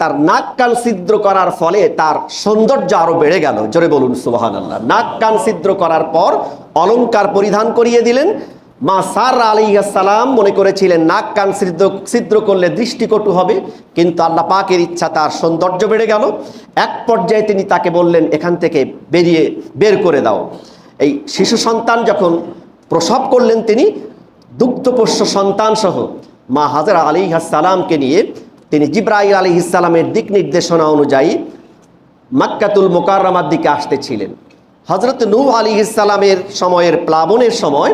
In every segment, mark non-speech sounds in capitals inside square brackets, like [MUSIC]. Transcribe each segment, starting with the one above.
তার নাক কান ছিদ্র করার ফলে তার সৌন্দর্য আরও বেড়ে গেল। জোরে বলুন সুবাহান আল্লাহ নাক কান ছিদ্র করার পর অলংকার পরিধান করিয়ে দিলেন। মা সার আলী সালাম মনে করেছিলেন, নাক কান ছিদ্র ছিদ্র করলে দৃষ্টিকটু হবে, কিন্তু আল্লাহ পাকের ইচ্ছা তার সৌন্দর্য বেড়ে গেল। এক পর্যায়ে তিনি তাকে বললেন, এখান থেকে বেরিয়ে বের করে দাও। এই শিশু সন্তান যখন প্রসব করলেন তিনি দুগ্ধপোষ্য সন্তান সহ মা হাজরা আলী সালামকে নিয়ে তিনি জিব্রাইল আলী ইসালামের দিক নির্দেশনা অনুযায়ী মাক্কাতুল মোকাররমার দিকে আসতেছিলেন। হজরত নূহ আলী ইসালামের সময়ের প্লাবনের সময়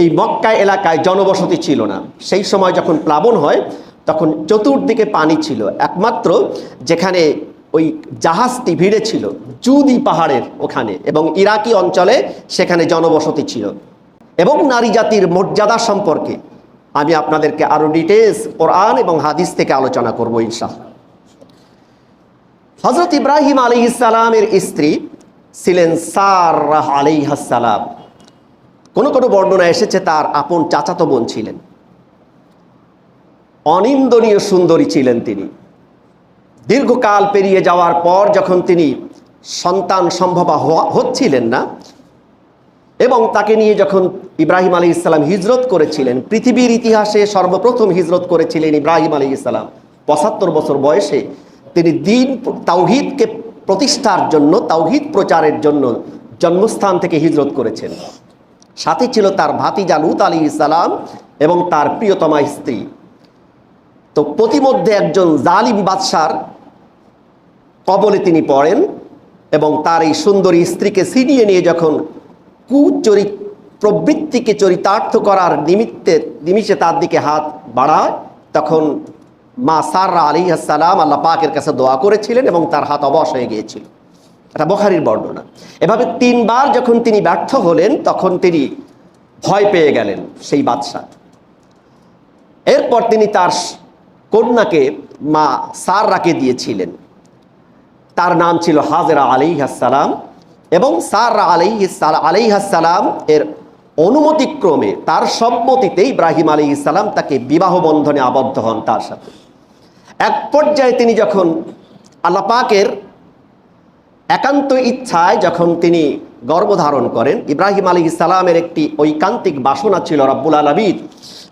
এই মক্কা এলাকায় জনবসতি ছিল না। সেই সময় যখন প্লাবন হয়, তখন চতুর্দিকে পানি ছিল। একমাত্র যেখানে ওই জাহাজটি ভিড়ে ছিল জুদি পাহাড়ের ওখানে এবং ইরাকি অঞ্চলে সেখানে জনবসতি ছিল। এবং নারী জাতির মর্যাদা সম্পর্কে আমি আপনাদেরকে আরও ডিটেলস কোরআন এবং হাদিস থেকে আলোচনা করব ইনশাহ হজরত ইব্রাহিম আলী ইসালামের স্ত্রী ছিলেন সারাহ আলী সালাম। কোনো কোনো বর্ণনা এসেছে তার আপন চাচাতো বোন ছিলেন। অনিন্দনীয় সুন্দরী ছিলেন তিনি। দীর্ঘকাল পেরিয়ে যাওয়ার পর যখন তিনি সন্তান সম্ভবা হচ্ছিলেন না, এবং তাকে নিয়ে যখন ইব্রাহিম আলী ইসলাম হিজরত করেছিলেন। পৃথিবীর ইতিহাসে সর্বপ্রথম হিজরত করেছিলেন ইব্রাহিম আলী ইসলাম পঁচাত্তর বছর বয়সে তিনি দিন তাওহিদকে প্রতিষ্ঠার জন্য, তাওহিদ প্রচারের জন্য জন্মস্থান থেকে হিজরত করেছেন। সাথে ছিল তার ভাতিজা লুত আলী ইসলাম এবং তার প্রিয়তমা স্ত্রী। তো প্রতিমধ্যে একজন জালিম বাদশার কবলে তিনি পড়েন এবং তার এই সুন্দরী স্ত্রীকে ছিনিয়ে নিয়ে যখন কুচরিত প্রবৃত্তিকে চরিতার্থ করার নিমিত্তে, নিমিষে তার দিকে হাত বাড়ায়, তখন মা সাররা আলী আসসালাম আল্লাহ পাকের কাছে দোয়া করেছিলেন এবং তার হাত অবশ হয়ে গিয়েছিল। এটা বখারির বর্ণনা। এভাবে তিনবার যখন তিনি ব্যর্থ হলেন, তখন তিনি ভয় পেয়ে গেলেন সেই বাদশাহ। এরপর তিনি তার কন্যাকে, মা সাররাকে দিয়েছিলেন। তার নাম ছিল হাজরা আলী সালাম এবং সাররা আলী আলী সালাম এর অনুমতিক্রমে, তার সম্মতিতে ইব্রাহিম আলী ইসালাম তাকে বিবাহ বন্ধনে আবদ্ধ হন তার সাথে। এক পর্যায়ে তিনি যখন আল্লাহ পাকের একান্ত ইচ্ছায় যখন তিনি গর্ভধারণ করেন, ইব্রাহিম আলী ইসালামের একটি ঐকান্তিক বাসনা ছিল, রব্বুল আলমীর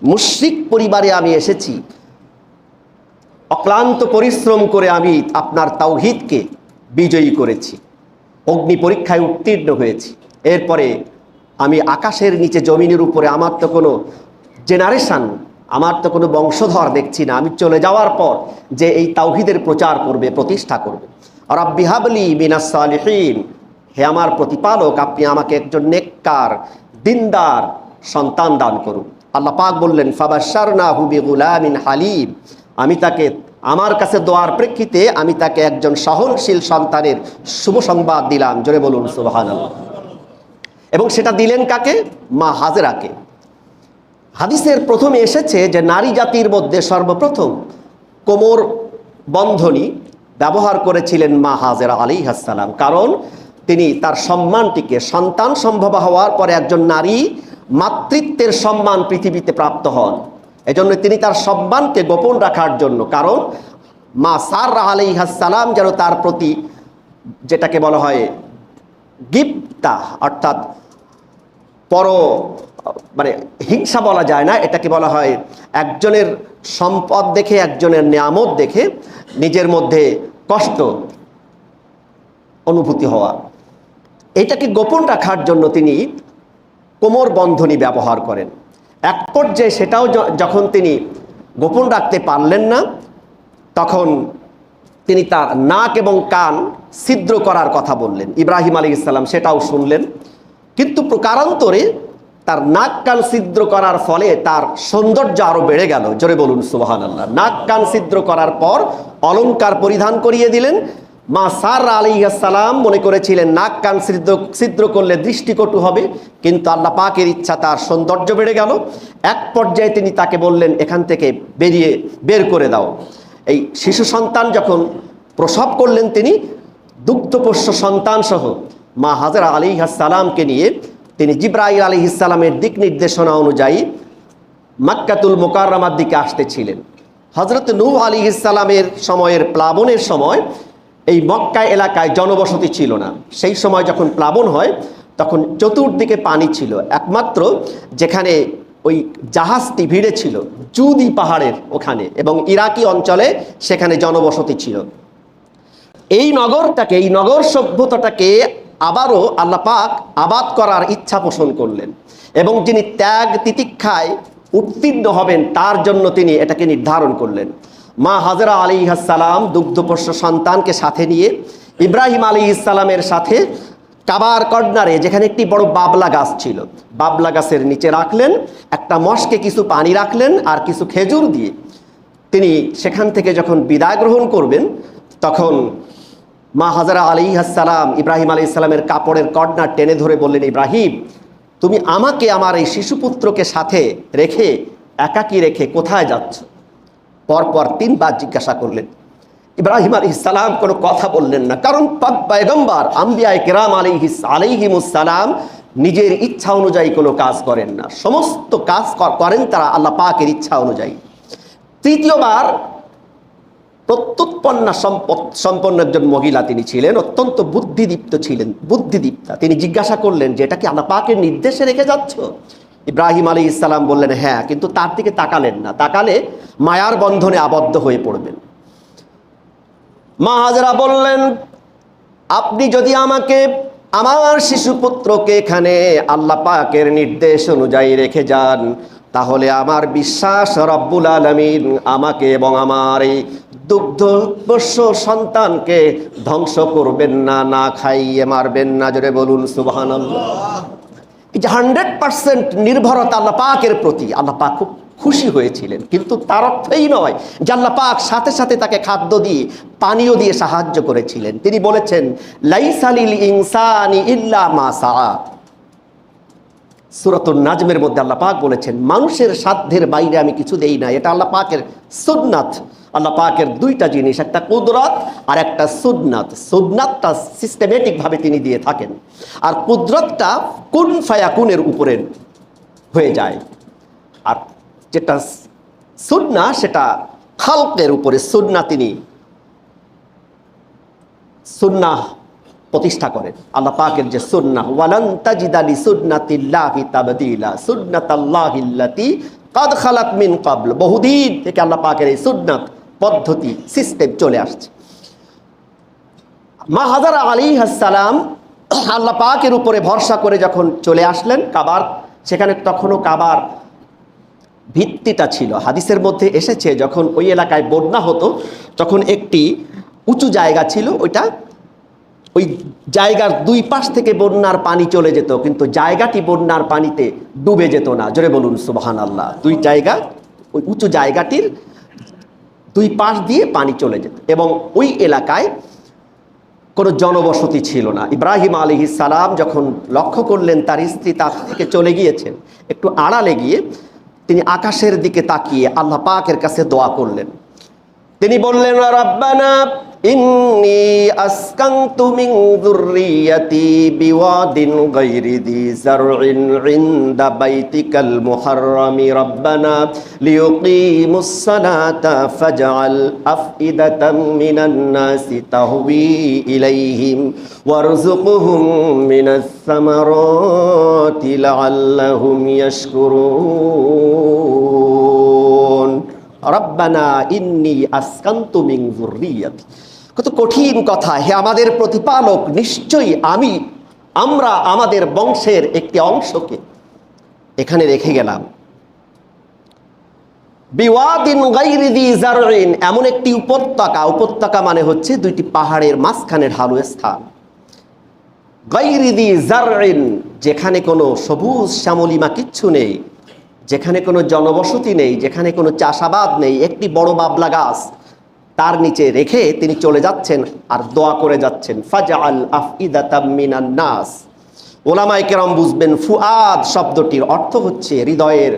মুশ্রিক পরিবারে আমি এসেছি। অক্লান্ত পরিশ্রম করে আমি আপনার তাওহিদকে বিজয়ী করেছি। অগ্নি পরীক্ষায় উত্তীর্ণ হয়েছি। এরপরে আমি আকাশের নিচে জমিনের উপরে, আমার তো কোনো জেনারেশন আমার তো কোনো বংশধর দেখছি না। আমি চলে যাওয়ার পর যে এই তাওহিদের প্রচার করবে, প্রতিষ্ঠা করবে। আর আব্বিহাবলি মিনাস সালিহীন। হে আমার প্রতিপালক, আপনি আমাকে একজন নেককার, দিনদার সন্তান দান করুন। আল্লাহ পাক বললেন ফাবাসার না হুবি গুলামিন হালিম। আমি তাকে, আমার কাছে দোয়ার প্রেক্ষিতে আমি তাকে একজন সহনশীল সন্তানের শুভ সংবাদ দিলাম। জোরে বলুন সুবাহান এবং সেটা দিলেন কাকে? মা হাজরাকে। হাদিসের প্রথমে এসেছে যে নারী জাতির মধ্যে সর্বপ্রথম কোমর বন্ধনী ব্যবহার করেছিলেন মা হাজেরা আলী হাসালাম কারণ তিনি তার সম্মানটিকে সন্তান সম্ভব হওয়ার পরে একজন নারী মাতৃত্বের সম্মান পৃথিবীতে প্রাপ্ত হন। এজন্য তিনি তার সম্মানকে গোপন রাখার জন্য, কারণ মা সার আলী হাসালাম যেন তার প্রতি যেটাকে বলা হয় গিপ্তা অর্থাৎ পর মানে হিংসা বলা যায় না, এটাকে বলা হয় একজনের সম্পদ দেখে একজনের নিয়ামত দেখে নিজের মধ্যে কষ্ট অনুভূতি হওয়া। এটাকে গোপন রাখার জন্য তিনি কোমর বন্ধনী ব্যবহার করেন। এক পর্যায়ে সেটাও যখন তিনি গোপন রাখতে পারলেন না, তখন তিনি তার নাক এবং কান ছিদ্র করার কথা বললেন। ইব্রাহিম আলী ইসলাম সেটাও শুনলেন। কিন্তু প্রকারান্তরে তার নাক কান ছিদ্র করার ফলে তার সৌন্দর্য আরও বেড়ে গেল। জোরে বলুন সুবাহান আল্লাহ নাক কান ছিদ্র করার পর অলঙ্কার পরিধান করিয়ে দিলেন। মা সার আলী সালাম মনে করেছিলেন, নাক কান ছিদ্র ছিদ্র করলে দৃষ্টিকটু হবে, কিন্তু আল্লাহ পাকের ইচ্ছা তার সৌন্দর্য বেড়ে গেল। এক পর্যায়ে তিনি তাকে বললেন, এখান থেকে বেরিয়ে বের করে দাও। এই শিশু সন্তান যখন প্রসব করলেন তিনি, দুগ্ধপোষ্য সন্তান সহ মা হাজরা আলী সালামকে নিয়ে তিনি জিব্রাইল আলী ইসালামের দিক নির্দেশনা অনুযায়ী মাক্কাতুল মোকাররমার দিকে আসতেছিলেন। হজরত নূহ আলী ইসলামের সময়ের প্লাবনের সময় এই মক্কা এলাকায় জনবসতি ছিল না। সেই সময় যখন প্লাবন হয়, তখন চতুর্দিকে পানি ছিল। একমাত্র যেখানে ওই জাহাজটি ভিড়ে ছিল, জুদি পাহাড়ের ওখানে এবং ইরাকি অঞ্চলে সেখানে জনবসতি ছিল। এই নগরটাকে, এই নগর সভ্যতাটাকে আবারও আল্লাহ পাক আবাদ করার ইচ্ছা পোষণ করলেন এবং যিনি ত্যাগ তিতিক্ষায় উত্তীর্ণ হবেন, তার জন্য তিনি এটাকে নির্ধারণ করলেন। মা হাজরা আলী সালাম দুগ্ধপোষ্য সন্তানকে সাথে নিয়ে ইব্রাহিম আলী ইসালামের সাথে কাবার কর্নারে যেখানে একটি বড় বাবলা গাছ ছিল, বাবলা গাছের নিচে রাখলেন, একটা মশকে কিছু পানি রাখলেন আর কিছু খেজুর দিয়ে। তিনি সেখান থেকে যখন বিদায় গ্রহণ করবেন, তখন মা হাজারা আলী সালাম ইব্রাহিম আলী ইসলামের কাপড়ের কর্নার টেনে ধরে বললেন, ইব্রাহিম, তুমি আমাকে আমার এই শিশুপুত্রকে সাথে রেখে, একাকি রেখে কোথায় যাচ্ছ? পরপর তিনবার জিজ্ঞাসা করলেন। ইব্রাহিম আলী সালাম কোনো কথা বললেন না, কারণ পয়গম্বার, আম্বিয়ায় কেরাম আলী আলিহিমুসালাম নিজের ইচ্ছা অনুযায়ী কোনো কাজ করেন না। সমস্ত কাজ কর- করেন তারা আল্লাহ পাকের ইচ্ছা অনুযায়ী। তৃতীয়বার প্রত্যুৎপন্না সম্পদ সম্পন্ন একজন মহিলা তিনি ছিলেন, অত্যন্ত বুদ্ধিদীপ্ত ছিলেন, বুদ্ধিদীপ্তা। তিনি জিজ্ঞাসা করলেন যে, এটা কি আল্লাহ পাকের নির্দেশে রেখে যাচ্ছ? ইব্রাহিম আলী ইসলাম বললেন হ্যাঁ কিন্তু তার দিকে তাকালেন না। তাকালে মায়ার বন্ধনে আবদ্ধ হয়ে পড়বেন। মা হাজরা বললেন, আপনি যদি আমাকে, আমার শিশুপুত্রকে এখানে আল্লাহ পাকের নির্দেশ অনুযায়ী রেখে যান তাহলে আমার বিশ্বাস রব্বুল আলমিন আমাকে এবং আমার এই দুগ্ধপোষ্য সন্তানকে ধ্বংস করবেন না না খাইয়ে মারবেন না, জোরে বলুন সুবাহান হান্ড্রেড পার্সেন্ট নির্ভরতা আল্লাহ পাকের প্রতি, আল্লাহ পাক খুব খুশি হয়েছিলেন, কিন্তু তার অর্থই নয় যে আল্লাহ পাক সাথে সাথে তাকে খাদ্য দিয়ে, পানীয় দিয়ে সাহায্য করেছিলেন। তিনি বলেছেন, লাইসালিল ইনসানি ইল্লা মা সাআ। সুরতুল নাজমের মধ্যে আল্লাহ পাক বলেছেন মানুষের সাধ্যের বাইরে আমি কিছু দেই না। এটা আল্লাহ পাকের সুন্নাত। আল্লাহ পাকের দুইটা জিনিস, একটা কুদরত আর একটা সুন্নাত। সুন্নাতটা সিস্টেমেটিকভাবে তিনি দিয়ে থাকেন। আর কুদরতটা কুন ফায়াকুনের উপরে হয়ে যায়। আর যেটা সুন্না, সেটা খালকের উপরে সুন্না তিনি, সুন্নাহ প্রতিষ্ঠা করেন। আল্লাহ পাকের যে সুন্নাহ, ওয়ালান তাজিদালি সুন্নাতিল্লাহি তাবদীলা সুন্নাতাল্লাহিল্লাতি কাদ খালাত মিন ক্বাবল। বহুদিন থেকে আল্লাহ পাকের এই সুন্নাত পদ্ধতি, সিস্টেম চলে আসছে। মা হাজারা আলী সালাম আল্লাহ পাকের উপরে ভরসা করে যখন চলে আসলেন কাবার, সেখানে তখনও কাবার ভিত্তিটা ছিল। হাদিসের মধ্যে এসেছে, যখন ওই এলাকায় বন্যা হতো, তখন একটি উঁচু জায়গা ছিল, ওইটা ওই জায়গার দুই পাশ থেকে বন্যার পানি চলে যেত, কিন্তু জায়গাটি বন্যার পানিতে ডুবে যেত না। জোরে বলুন সুবাহান আল্লাহ দুই জায়গা, ওই উঁচু জায়গাটির দুই পাশ দিয়ে পানি চলে যেত এবং ওই এলাকায় কোনো জনবসতি ছিল না। ইব্রাহিম আলী সালাম যখন লক্ষ্য করলেন, তার স্ত্রী তার থেকে চলে গিয়েছেন, একটু আড়ালে গিয়ে তিনি আকাশের দিকে তাকিয়ে আল্লাহ পাকের কাছে দোয়া করলেন। তিনি বললেন রব্বানা ইন্নি আসকানতু মিন যুররিয়াতি বিওয়াদিন গায়রি দি জারইন ইনদা বাইতিকাল মুহাররামি রব্বানা লিয়ুকিমুস সালাতা ফাজআল আফইদাতাম মিনান নাসি তাহওয়ি ইলাইহিম ওয়ারযুকহুম মিনাস সামারাতি লাআল্লাহুম ইয়াশকুরুন। রব্বানা ইন্নি আসকান্তু মিন যুররিয়াতি। কত কঠিন কথা। হে আমাদের প্রতিপালক, নিশ্চয়ই আমি, আমরা আমাদের বংশের একটি অংশকে এখানে রেখে গেলাম। বিওয়াদিন গাইরি দি জারইন এমন একটি উপত্যকা। উপত্যকা মানে হচ্ছে দুইটি পাহাড়ের মাঝখানে ঢালু স্থান। গাইরিদি জারইন যেখানে কোনো সবুজ শ্যামলিমা কিচ্ছু নেই, যেখানে কোনো জনবসতি নেই, যেখানে কোনো চাষাবাদ নেই, একটি বড় বাবলা গাছ। তার নিচে রেখে তিনি চলে যাচ্ছেন আর দোয়া করে যাচ্ছেন। ফাজা আল নাস। ওলামাই কেরম বুঝবেন ফুয়াদ শব্দটির অর্থ হচ্ছে হৃদয়ের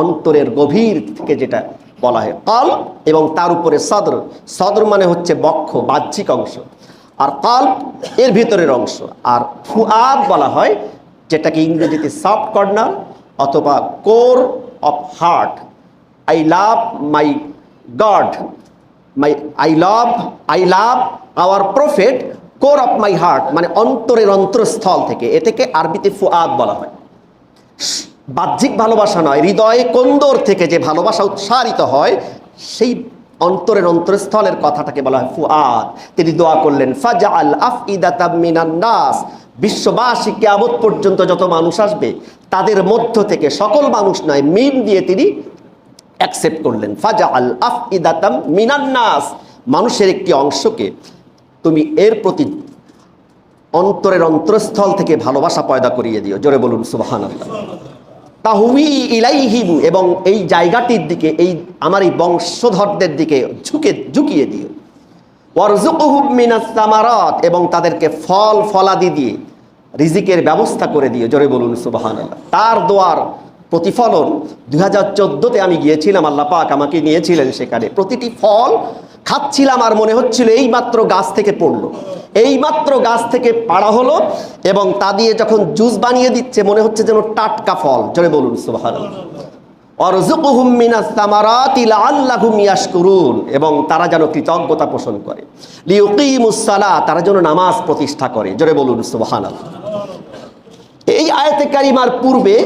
অন্তরের গভীর থেকে যেটা বলা হয় কাল এবং তার উপরে সদর। সদর মানে হচ্ছে বক্ষ, বাহ্যিক অংশ। আর কাল এর ভিতরের অংশ। আর ফুয়াদ বলা হয় যেটাকে ইংরেজিতে সফট কর্নার অথবা core of heart. I love my God. My I love I love our prophet core of my heart মানে অন্তরের অন্তরস্থল থেকে এটাকে আরবিতে ফুয়াদ বলা হয়। বাহ্যিক ভালোবাসা নয়, হৃদয়ে কন্দর থেকে যে ভালোবাসা উৎসারিত হয়, সেই অন্তরের অন্তরস্থলের কথাটাকে বলা হয় ফুয়াদ। তিনি দোয়া করলেন ফাজা আল আফ নাস। বিশ্ববাসী কেয়ামত পর্যন্ত যত মানুষ আসবে, তাদের মধ্য থেকে সকল মানুষ নয়, মিন দিয়ে তিনি অ্যাকসেপ্ট করলেন। ফাজা আল আফ ইদাতাম মিনান্নাস। মানুষের একটি অংশকে তুমি এর প্রতি অন্তরের অন্তরস্থল থেকে ভালোবাসা পয়দা করিয়ে দিও। জোরে বলুন সুবাহান তাহুই ইলাইহিম এবং এই জায়গাটির দিকে, এই আমার এই বংশধরদের দিকে ঝুঁকে, ঝুঁকিয়ে দিও। ওয়ারজুকুহুম এবং তাদেরকে ফল, ফলাদি দিয়ে রিজিকের ব্যবস্থা করে দিও। জোরে বলুন, সুবহানাল্লাহ। তার দোয়ার প্রতিফলন দুই হাজার চোদ্দোতে আমি গিয়েছিলাম, আল্লাহ পাক আমাকে নিয়েছিলেন সেখানে। প্রতিটি ফল খাচ্ছিলাম আর মনে হচ্ছিল এই মাত্র গাছ থেকে পড়ল। এই মাত্র গাছ থেকে পাড়া হলো এবং তা দিয়ে যখন জুস বানিয়ে দিচ্ছে, মনে হচ্ছে যেন টাটকা ফল। জোরে বলুন ইয়াশকুরুন। এবং তারা যেন কৃতজ্ঞতা পোষণ করে। তারা যেন নামাজ প্রতিষ্ঠা করে। জোরে বলুন, সুবহানাল্লাহ। এই আয়াতে কারিমার পূর্বে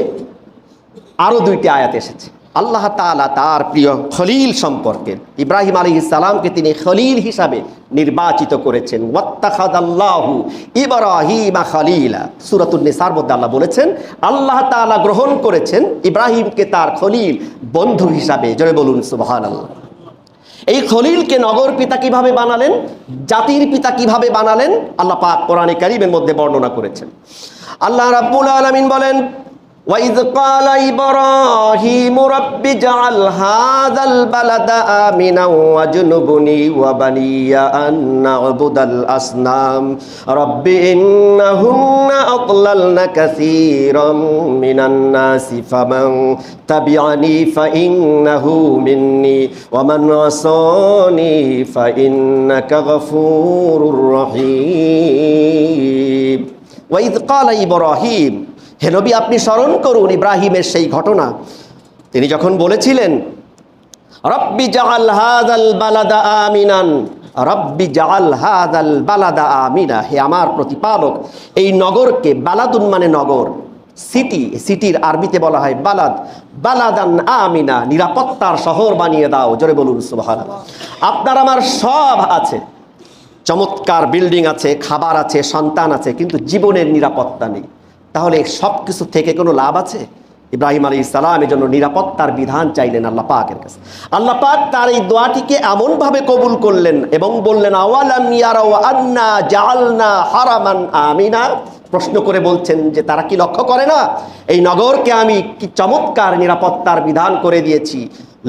আরও দুইটি আয়াত এসেছে। আল্লাহ তাআলা তার প্রিয় খলিল সম্পর্কে ইব্রাহিম আলী ইসালামকে তিনি খলিল হিসাবে নির্বাচিত করেছেন। আল্লাহ বলেছেন, আল্লাহ তাআলা গ্রহণ করেছেন ইব্রাহিমকে তার খলিল বন্ধু হিসাবে। জোরে বলুন, সুবহানাল্লাহ। এই খলিলকে নগর পিতা কীভাবে বানালেন, জাতির পিতা কীভাবে বানালেন, আল্লাহ পাক কোরআনে কারিমের মধ্যে বর্ণনা করেছেন। আল্লাহ রাব্বুল আলামিন বলেন وإذ قال إبراهيم رب اجعل هذا البلد آمنا وجنبني وبني أن نعبد الأصنام رب إنهن أضللن كثيرا من الناس فمن تبعني فإنه مني ومن عصاني فإنك غفور رحيم وإذ قال إبراهيم হে নবী, আপনি স্মরণ করুন ইব্রাহিমের সেই ঘটনা। তিনি যখন বলেছিলেন, রব্বি জাআল হাদাল বালাদা আমিনান, রব্বি জাআল হাদাল বালাদা আমিনা হে আমার প্রতিপালক, এই নগরকে বালাদুন মানে নগর, সিটি, সিটির আরবিতে বলা হয় বালাদ। বালাদান আমিনা, নিরাপত্তার শহর বানিয়ে দাও, জোরে বলুন সুবহানাল্লাহ। আপনার আমার সব আছে, চমৎকার বিল্ডিং আছে, খাবার আছে, সন্তান আছে, কিন্তু জীবনের নিরাপত্তা নেই। তাহলে সব কিছু থেকে কোনো লাভ আছে? ইব্রাহিম আলী ইসলাম জন্য নিরাপত্তার বিধান চাইলেন আল্লাহ পাকের কাছে। আল্লাহ পাক তার এই দোয়াটিকে এমনভাবে কবুল করলেন এবং বললেন আন্না জাআলনা হারামান আমিনা? প্রশ্ন করে বলছেন যে, তারা কি লক্ষ্য করে না? এই নগরকে আমি কি চমৎকার নিরাপত্তার বিধান করে দিয়েছি।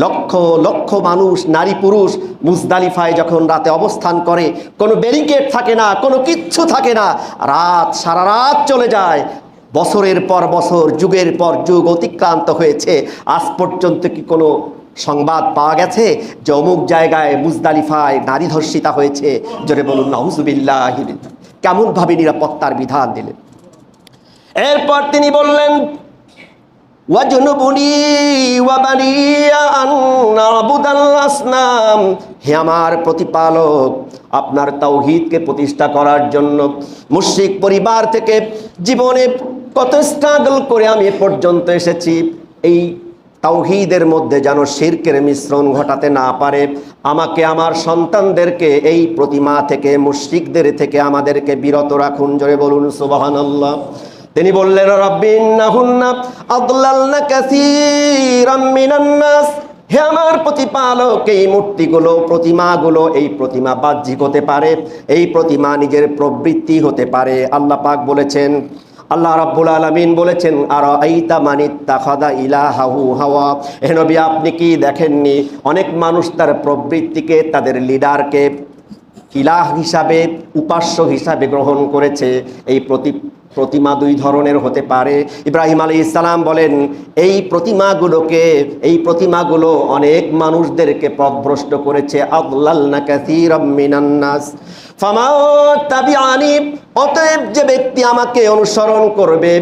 লক্ষ লক্ষ মানুষ, নারী, পুরুষ মুজদালিফায় যখন রাতে অবস্থান করে, কোনো ব্যারিকেড থাকে না, কোনো কিচ্ছু থাকে না, রাত সারা রাত চলে যায়। বছরের পর বছর, যুগের পর যুগ অতিক্রান্ত হয়েছে। আজ পর্যন্ত কি কোনো সংবাদ পাওয়া গেছে যে অমুক জায়গায় মুজদালিফায় নারী ধর্ষিতা হয়েছে? জোরে বলুন নাহুজুবিল্লাহ কেমনভাবে নিরাপত্তার বিধান দিলেন? এরপর তিনি বললেন ওয়াজনুবুনি ওয়াবানিয়া আন নাবুদাল আসনাম। হে আমার প্রতিপালক, আপনার তাওহীদকে প্রতিষ্ঠা করার জন্য মুশরিক পরিবার থেকে জীবনে কত স্ট্রাগল করে আমি এ পর্যন্ত এসেছি। এই তাওহিদের মধ্যে যেন শিরকের মিশ্রণ ঘটাতে না পারে, আমাকে আমার সন্তানদেরকে, এই প্রতিমা থেকে, মুশরিকদের থেকে আমাদেরকে বিরত রাখুন। জোরে বলুন, সুবহানাল্লাহ। তিনি বললেন হে আমার প্রতিপালক, এই মূর্তিগুলো, প্রতিমাগুলো, এই প্রতিমা বাহ্যিক হতে পারে, এই প্রতিমা নিজের প্রবৃত্তি হতে পারে। আল্লাহ পাক বলেছেন, আল্লাহ রাব্বুল আলামিন বলেছেন আর আইতা মানিত্তা খাদা ইলাহাহু হাওয়া? হে আপনি কি দেখেননি, অনেক মানুষ তার প্রবৃত্তিকে, তাদের লিডারকে ইলাহ হিসাবে, উপাস্য হিসাবে গ্রহণ করেছে। এই প্রতি প্রতিমা দুই ধরনের হতে পারে। ইব্রাহিম আলী ইসলাম বলেন, এই প্রতিমাগুলোকে, এই প্রতিমাগুলো অনেক মানুষদেরকে পথভ্রষ্ট করেছে। অতএব যে ব্যক্তি আমাকে অনুসরণ করবে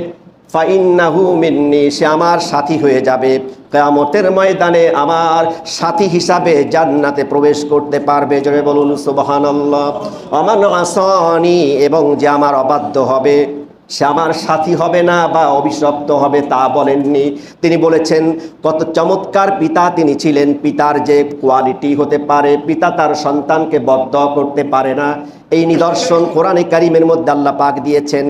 সে আমার সাথী হয়ে যাবে। কেয়ামতের ময়দানে আমার সাথী হিসাবে জান্নাতে প্রবেশ করতে পারবে। জোরে বলুন, সুবহানাল্লাহ। অমান আসনি, এবং যে আমার অবাধ্য হবে সে আমার সাথী হবে না বা অভিশপ্ত হবে তা বলেননি। তিনি বলেছেন, কত চমৎকার পিতা তিনি ছিলেন। পিতার যে কোয়ালিটি হতে পারে, পিতা তার সন্তানকে বদ্ধ করতে পারে না। এই নিদর্শন কোরআনে কারিমের মধ্যে আল্লাহ পাক দিয়েছেন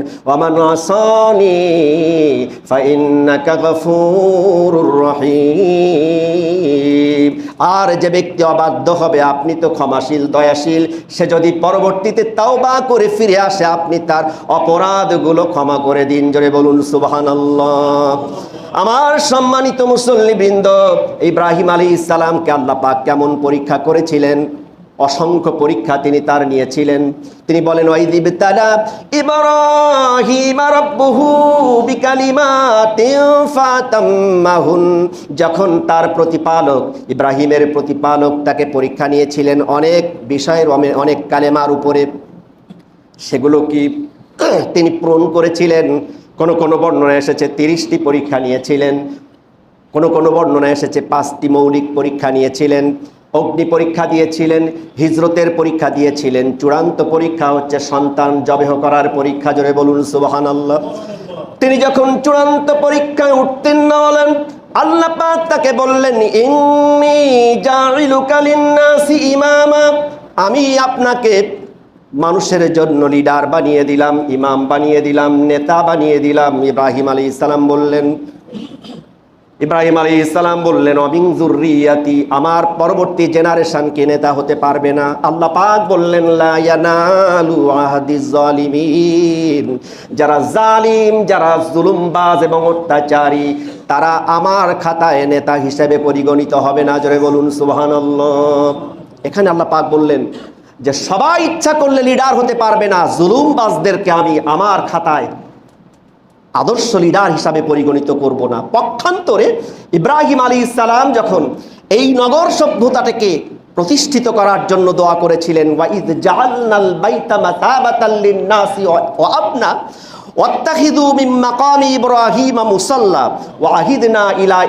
আর যে ব্যক্তি অবাধ্য হবে, আপনি তো ক্ষমাশীল, দয়াশীল, সে যদি পরবর্তীতে তাওবা করে ফিরে আসে, আপনি তার অপরাধগুলো ক্ষমা করে দিন। জোরে বলুন, সুবহানাল্লাহ। আমার সম্মানিত মুসল্লিবৃন্দ, ইব্রাহিম আলী ইসলামকে আল্লাহ পাক কেমন পরীক্ষা করেছিলেন? অসংখ্য পরীক্ষা তিনি তার নিয়েছিলেন। তিনি বলেন যখন তার প্রতিপালক, ইব্রাহিমের প্রতিপালক তাকে পরীক্ষা নিয়েছিলেন অনেক বিষয়ের অনেক কালেমার উপরে। সেগুলো কি [CLEARS THROAT] তিনি পূরণ করেছিলেন? কোন কোন বর্ণনা এসেছে, তিরিশটি পরীক্ষা নিয়েছিলেন। কোন কোন বর্ণনা এসেছে, পাঁচটি মৌলিক পরীক্ষা নিয়েছিলেন। অগ্নি পরীক্ষা দিয়েছিলেন, হিজরতের পরীক্ষা দিয়েছিলেন। চূড়ান্ত পরীক্ষা হচ্ছে সন্তান জবেহ করার পরীক্ষা, জোরে বলুন সুবাহান আল্লাহ তিনি যখন চূড়ান্ত পরীক্ষায় উত্তীর্ণ হলেন, আল্লাহ পাক তাকে বললেন, ইন্নি জাইলুকা লিন্নাসি ইমামা। আমি আপনাকে মানুষের জন্য লিডার বানিয়ে দিলাম, ইমাম বানিয়ে দিলাম, নেতা বানিয়ে দিলাম। ইব্রাহিম আলী ইসলাম বললেন ইব্রাহিম আলী ইসলাম বললেন অবিং জুরিয়াতি আমার পরবর্তী জেনারেশনকে নেতা হতে পারবে না। আল্লাহ পাক বললেন যারা জালিম, যারা জুলুমবাজ এবং অত্যাচারী, তারা আমার খাতায় নেতা হিসেবে পরিগণিত হবে না। জোরে বলুন, সুবহানাল্লাহ। এখানে আল্লাহ পাক বললেন যে, সবাই ইচ্ছা করলে লিডার হতে পারবে না। জুলুমবাজদেরকে আমি আমার খাতায় আদর্শ লিডার হিসাবে পরিগণিত করব না। পক্ষান্তরে ইব্রাহিম আলী ইসালাম যখন এই নগর সভ্যতাটাকে প্রতিষ্ঠিত করার জন্য দোয়া করেছিলেন ওয়াইদ মুসাল্লা ইলা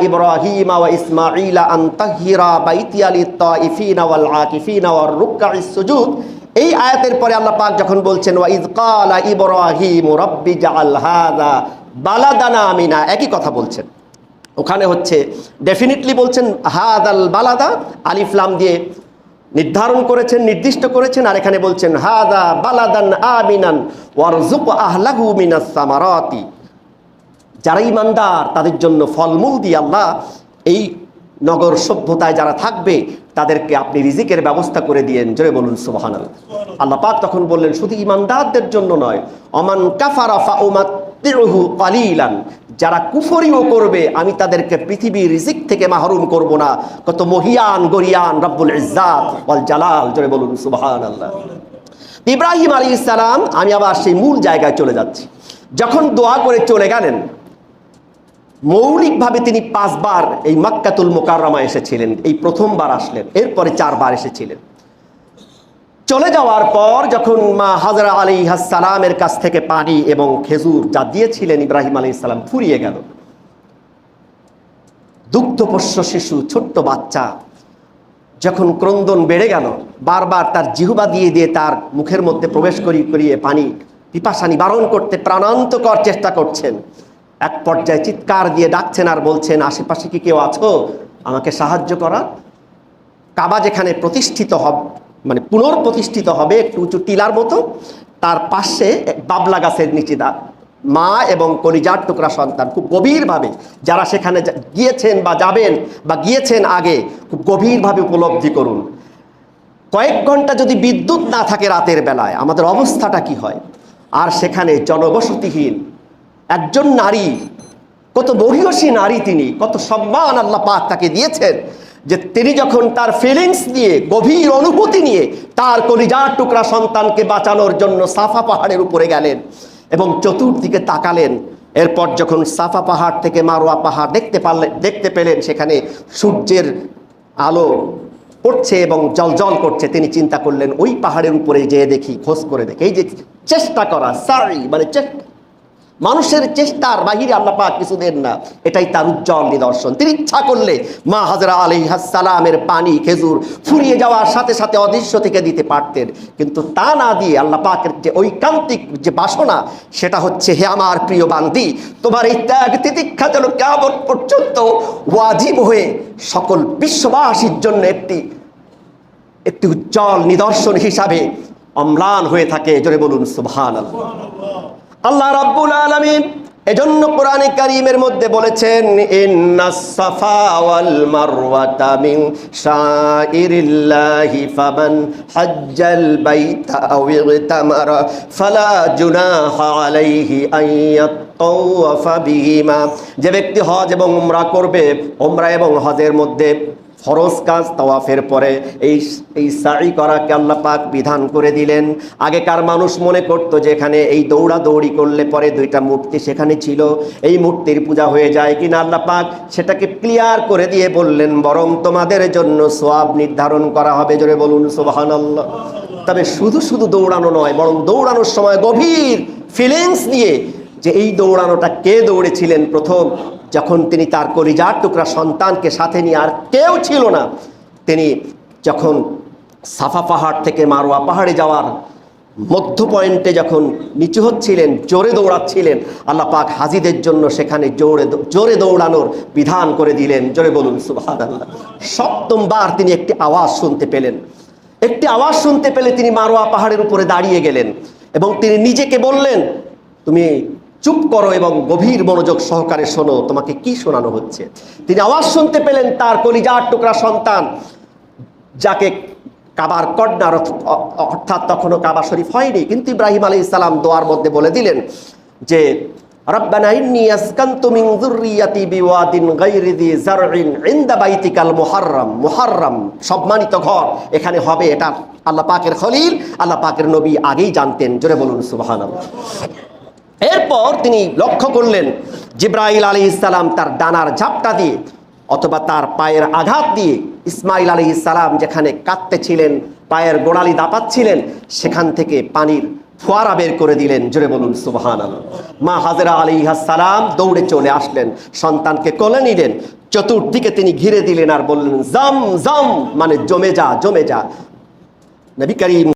এই আয়াতের পরে আল্লাহ পাক যখন বলছেন, ওয়া ইদ ইব্রাহিম রাব্বি জাআল বালাদানা আমিনা, একই কথা বলছেন। ওখানে হচ্ছে ডেফিনিটলি বলছেন, হাদাল বালাদা আলিফলাম দিয়ে নির্ধারণ করেছেন, নির্দিষ্ট করেছেন, আর এখানে বলছেন, হাদা বালাদান আমিনান ওয়ারজুক আহলাহু মিনাস সামারাতি যারা ইমানদার, তাদের জন্য ফলমূল দিয়ে আল্লাহ এই নগর সভ্যতায় যারা থাকবে, তাদেরকে আপনি রিজিকের ব্যবস্থা করে দিয়েন। জোরে বলুন সুবহান আল্লাহ পাক তখন বললেন, শুধু ইমানদারদের জন্য নয় অমান কাফারা কালিলান। যারা কুফরিও করবে, আমি তাদেরকে পৃথিবীর রিজিক থেকে মাহরুম করব না। কত মহিয়ান গরিয়ান রব্বুল ওয়াল জালাল, জোরে বলুন সুবহান আল্লাহ ইব্রাহিম আলী ইসলাম আমি আবার সেই মূল জায়গায় চলে যাচ্ছি। যখন দোয়া করে চলে গেলেন, মৌলিকভাবে তিনি পাঁচবার এই মাক্কাতুল মোকাররমা এসেছিলেন, এই প্রথমবার আসলেন, এরপরে চারবার এসেছিলেন। চলে যাওয়ার পর যখন মা হাজরা আলী সালামের কাছ থেকে পানি এবং খেজুর যা দিয়েছিলেন ইব্রাহিম আলী ইসলাম ফুরিয়ে গেল। দুগ্ধপোষ্য শিশু, ছোট্ট বাচ্চা যখন ক্রন্দন বেড়ে গেল, বারবার তার জিহুবা দিয়ে দিয়ে তার মুখের মধ্যে প্রবেশ করিয়ে করিয়ে পানি, পিপাসা নিবারণ করতে প্রাণান্তকর চেষ্টা করছেন। এক পর্যায়ে চিৎকার দিয়ে ডাকছেন আর বলছেন, আশেপাশে কি কেউ আছো? আমাকে সাহায্য করা। কাবা যেখানে প্রতিষ্ঠিত হবে মানে পুনর্প্রতিষ্ঠিত হবে একটু উঁচু টিলার মতো, তার পাশে বাবলা গাছের নিচে মা এবং কলিজার টুকরা সন্তান। খুব গভীরভাবে যারা সেখানে গিয়েছেন বা যাবেন বা গিয়েছেন আগে, খুব গভীরভাবে উপলব্ধি করুন। কয়েক ঘণ্টা যদি বিদ্যুৎ না থাকে রাতের বেলায়, আমাদের অবস্থাটা কি হয়? আর সেখানে জনবসতিহীন একজন নারী, কত মহিয়সী নারী তিনি, কত সম্মান আল্লাহ পাক তাকে দিয়েছেন। যে তিনি যখন তার ফিলিংস নিয়ে, গভীর অনুভূতি নিয়ে তার কলিজার টুকরা সন্তানকে বাঁচানোর জন্য সাফা পাহাড়ের উপরে গেলেন এবং চতুর্দিকে তাকালেন। এরপর যখন সাফা পাহাড় থেকে মারোয়া পাহাড় দেখতে পারলেন দেখতে পেলেন, সেখানে সূর্যের আলো পড়ছে এবং জল জল করছে, তিনি চিন্তা করলেন, ওই পাহাড়ের উপরে যেয়ে দেখি, খোঁজ করে দেখি, এই যে চেষ্টা করা সারি মানে চেষ্টা মানুষের চেষ্টার বাহিরে আল্লাহ পাক কিছু দেন না। এটাই তার উজ্জ্বল নিদর্শন। তিনি ইচ্ছা করলে মা হাজরা আলী হাসালামের পানি, খেজুর ফুরিয়ে যাওয়ার সাথে সাথে অদৃশ্য থেকে দিতে পারতেন। কিন্তু তা না দিয়ে আল্লাহ পাকের যে ঐকান্তিক যে বাসনা, সেটা হচ্ছে, হে আমার প্রিয় বান্দি, তোমার এই ত্যাগ তিতিক্ষা যেন কেমন পর্যন্ত ওয়াজিব হয়ে সকল বিশ্ববাসীর জন্য একটি একটি উজ্জ্বল নিদর্শন হিসাবে অম্লান হয়ে থাকে। জোরে বলুন সুবহান আল্লাহ রাব্বুল আলামিন এজন্য কোরআনে কারীমের মধ্যে বলেছেন যে ব্যক্তি হজ এবং উমরা করবে, উমরা এবং হজের মধ্যে ফরজ কাজ তাওয়াফের পরে এই এই সাই করাকে আল্লাহ পাক বিধান করে দিলেন। আগেকার মানুষ মনে করতো যে এখানে এই দৌড়া দৌড়ি করলে পরে দুইটা মূর্তি সেখানে ছিল, এই মূর্তির পূজা হয়ে যায় কিনা আল্লাহ পাক সেটাকে ক্লিয়ার করে দিয়ে বললেন, বরং তোমাদের জন্য সোয়াব নির্ধারণ করা হবে। জোরে বলুন, সুবহানাল্লাহ। তবে শুধু শুধু দৌড়ানো নয়, বরং দৌড়ানোর সময় গভীর ফিলিংস নিয়ে যে এই দৌড়ানোটা কে দৌড়েছিলেন প্রথম? যখন তিনি তার কলিজার টুকরা সন্তানকে সাথে নিয়ে আর কেউ ছিল না, তিনি যখন সাফা পাহাড় থেকে মারোয়া পাহাড়ে যাওয়ার মধ্য পয়েন্টে যখন নিচু হচ্ছিলেন, জোরে দৌড়াচ্ছিলেন, আল্লাহ পাক হাজিদের জন্য সেখানে জোরে জোরে দৌড়ানোর বিধান করে দিলেন। জোরে বলুন আল্লাহ সপ্তমবার তিনি একটি আওয়াজ শুনতে পেলেন। একটি আওয়াজ শুনতে পেলে তিনি মারোয়া পাহাড়ের উপরে দাঁড়িয়ে গেলেন এবং তিনি নিজেকে বললেন, তুমি চুপ করো এবং গভীর মনোযোগ সহকারে শোনো, তোমাকে কি শোনানো হচ্ছে? তিনি আওয়াজ শুনতে পেলেন তার কলিজার টুকরা সন্তান, যাকে কাবার কর্নার অর্থাৎ তখনও কাবা শরীফ হয়নি। কিন্তু ইব্রাহিম আলী ইসলাম দোয়ার মধ্যে বলে দিলেন যে মুহাররম, সম্মানিত ঘর, এখানে হবে এটা আল্লাহ পাকের খলিল, আল্লাহ পাকের নবী আগেই জানতেন। জোরে বলুন, সুবহানাল্লাহ। এরপর তিনি লক্ষ্য করলেন জিব্রাইল আলী ইসলাম তার ডানার ঝাপটা দিয়ে অথবা তার পায়ের আঘাত দিয়ে ইসমাইল আলী ইসলাম যেখানে কাঁদতেছিলেন, পায়ের গোড়ালি দাপাচ্ছিলেন, সেখান থেকে পানির ফোয়ারা বের করে দিলেন। জোরে বলুন সুবহান মা হাজরা আলী সালাম দৌড়ে চলে আসলেন। সন্তানকে কোলে নিলেন। চতুর্দিকে তিনি ঘিরে দিলেন আর বললেন, জম জম মানে জমে যা জমে যা। নবী করিম